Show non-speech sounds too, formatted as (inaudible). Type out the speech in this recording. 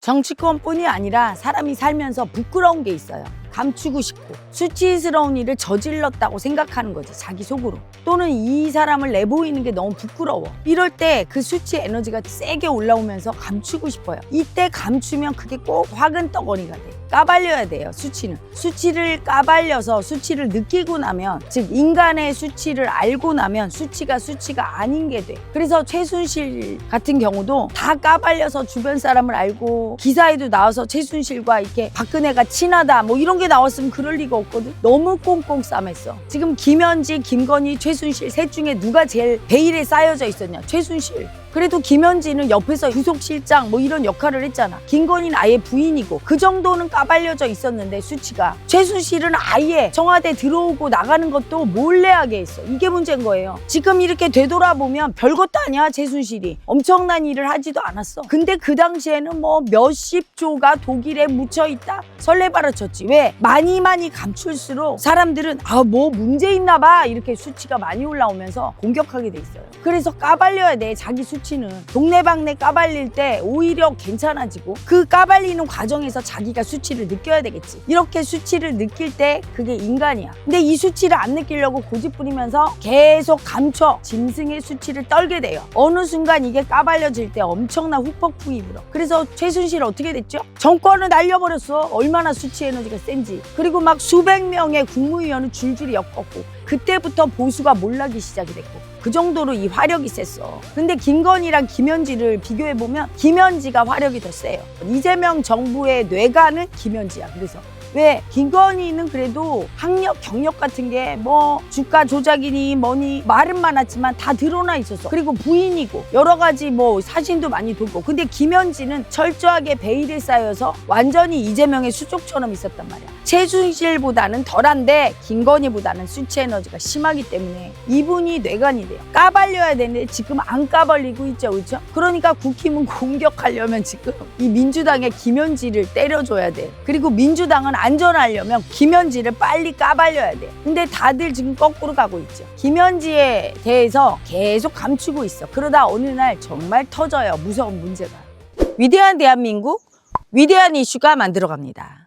정치권뿐이 아니라 사람이 살면서 부끄러운 게 있어요. 감추고 싶고 수치스러운 일을 저질렀다고 생각하는 거지 자기 속으로. 또는 이 사람을 내보이는 게 너무 부끄러워. 이럴 때 그 수치 에너지가 세게 올라오면서 감추고 싶어요. 이때 감추면 그게 꼭 화근 떡거리가 돼. 까발려야 돼요 수치는. 수치를 까발려서 수치를 느끼고 나면 즉 인간의 수치를 알고 나면 수치가 수치가 아닌 게 돼. 그래서 최순실 같은 경우도 다 까발려서 주변 사람을 알고 기사에도 나와서 최순실과 이렇게 박근혜가 친하다 뭐 이런 게 나왔으면 그럴 리가 없거든. 너무 꽁꽁 싸맸어. 지금 김현지 김건희 최순실 셋 중에 누가 제일 베일에 쌓여져 있었냐? 최순실 그래도 김현지는 옆에서 부속실장 뭐 이런 역할을 했잖아. 김건희는 아예 부인이고 그 정도는 까발려져 있었는데 수치가 최순실은 아예 청와대 들어오고 나가는 것도 몰래 하게 했어. 이게 문제인 거예요. 지금 이렇게 되돌아보면 별것도 아니야 최순실이. 엄청난 일을 하지도 않았어. 근데 그 당시에는 뭐 몇십 조가 독일에 묻혀 있다. 설레발을 쳤지. 왜? 많이 많이 감출수록 사람들은 아 뭐 문제 있나 봐 이렇게 수치가 많이 올라오면서 공격하게 돼 있어요. 그래서 까발려야 돼 자기 수치 는 동네방네 까발릴 때 오히려 괜찮아지고 그 까발리는 과정에서 자기가 수치를 느껴야 되겠지. 이렇게 수치를 느낄 때 그게 인간이야. 근데 이 수치를 안 느끼려고 고집 부리면서 계속 감춰 짐승의 수치를 떨게 돼요. 어느 순간 이게 까발려질 때 엄청난 후폭풍이 불어. 그래서 최순실 어떻게 됐죠? 정권을 날려버렸어. 얼마나 수치 에너지가 센지. 그리고 막 수백 명의 국무위원은 줄줄이 엮었고 그때부터 보수가 몰락이 시작이 됐고 그 정도로 이 화력이 셌어. 근데 김건희랑 김현지를 비교해 보면 김현지가 화력이 더 세요. 이재명 정부의 뇌관은 김현지야. 그래서 왜 김건희는 그래도 학력 경력 같은 게 뭐 주가 조작이니 뭐니 말은 많았지만 다 드러나 있었어. 그리고 부인이고 여러 가지 뭐 사진도 많이 돌고. 근데 김현지는 철저하게 베일에 쌓여서 완전히 이재명의 수족처럼 있었단 말이야. 최순실보다는 덜한데 김건희보다는 수치 에너지가 심하기 때문에 이분이 뇌관이 돼요. 까발려야 되는데 지금 안 까발리고 있죠 그렇죠? 그러니까 국힘은 (laughs) 공격하려면 지금 이 민주당의 김현지를 때려줘야 돼. 그리고 민주당은 안전하려면 김현지를 빨리 까발려야 돼. 근데 다들 지금 거꾸로 가고 있죠. 김현지에 대해서 계속 감추고 있어. 그러다 어느 날 정말 터져요. 무서운 문제가. 위대한 대한민국, 위대한 이슈가 만들어갑니다.